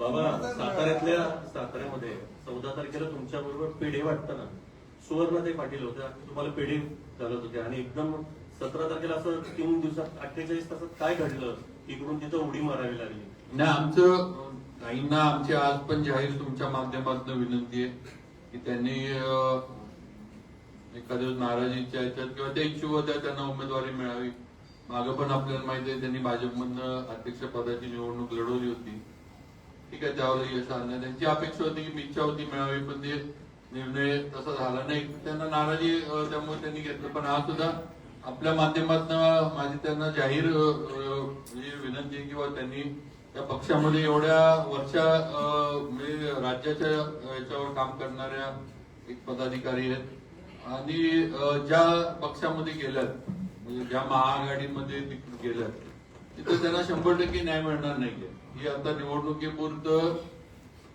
बाबा साताऱ्यातल्या साताऱ्यामध्ये चौदा तारखेला तुमच्या बरोबर पेढे वाटताना सुवर्णते पाटील होते आणि तुम्हाला पेढे घालत होते. आणि एकदम सतरा तारखेला असं तीन दिवसात अठ्ठेचाळीस तासात काय घडलं? इकडून तिथं उडी मारावी लागली. नाही आमचं काहींना आमची आज पण जाहीर तुमच्या माध्यमातून विनंती आहे की त्यांनी एखाद्या नाराजीच्या याच्यात किंवा त्या इच्छुक होत्या त्यांना उमेदवारी मिळावी. मागं पण आपल्याला माहिती आहे त्यांनी भाजपमधनं अध्यक्ष पदाची निवडणूक लढवली होती. ठीक आहे त्यावर यश आणलं त्यांची अपेक्षा होती की इच्छा होती मिळावी पण ते निर्णय तसा झाला नाही. त्यांना नाराजी त्यामुळे त्यांनी घेतलं. पण हा सुद्धा आपल्या माध्यमातून माझी त्यांना जाहीर म्हणजे विनंती किंवा त्यांनी त्या पक्षामध्ये एवढ्या वर्षा अं, म्हणजे राज्याच्या याच्यावर काम करणाऱ्या एक पदाधिकारी आहेत. आणि ज्या पक्षामध्ये गेल्यात म्हणजे ज्या महाआघाडीमध्ये गेल्यात तिथे त्यांना शंभर टक्के न्याय मिळणार नाहीये ही आता निवडणुकीपुरतं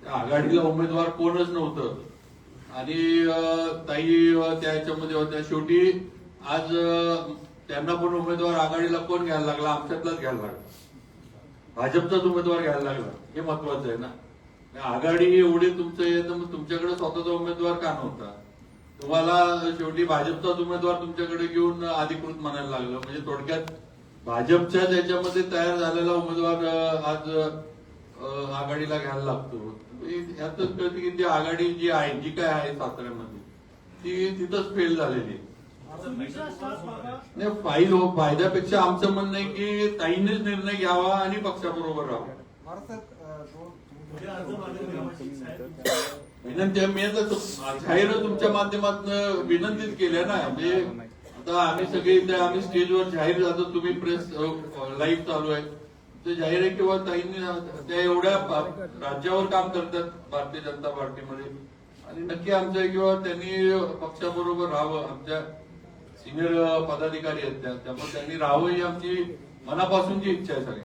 आघाडीला उमेदवार कोणच नव्हतं. आणि ताई त्याच्यामध्ये त्या याच्यामध्ये होत्या. शेवटी आज त्यांना पण उमेदवार आघाडीला कोण घ्यायला लागला? आमच्यातलाच घ्यायला लागला. भाजपचाच उमेदवार घ्यायला लागला. हे महत्वाचं आहे ना. आघाडी एवढी तुमचं आहे तर मग तुमच्याकडे स्वतःचा उमेदवार का नव्हता? तुम्हाला शेवटी भाजपचाच उमेदवार तुमच्याकडे घेऊन अधिकृत म्हणायला लागलं. म्हणजे थोडक्यात भाजपच्या त्याच्यामध्ये तयार झालेला उमेदवार आज आघाडीला घ्यायला लागतो. यातच कळते की ती आघाडी जी आहे जी काय आहे साताऱ्यामध्ये ती तिथंच फेल झालेली आहे. नाही फाईल हो फायद्यापेक्षा आमचं म्हणणं आहे की ताईंनीच निर्णय घ्यावा आणि पक्षाबरोबर राहावा. विनंती मी आता जाहीर तुमच्या माध्यमातून विनंतीच केल्या ना म्हणजे आता आम्ही सगळे इथे आम्ही स्टेजवर जाहीर जातो. तुम्ही प्रेस लाईव्ह चालू आहे. ते जाहीर आहे किंवा ताईंनी त्या एवढ्या राज्यावर काम करतात भारतीय जनता पार्टीमध्ये. आणि नक्की आमच्या किंवा त्यांनी पक्षाबरोबर राहावं. आमच्या सिनियर पदाधिकारी आहेत त्या. त्यामुळे त्यांनी राहावं ही आमची मनापासूनची इच्छा आहे सगळी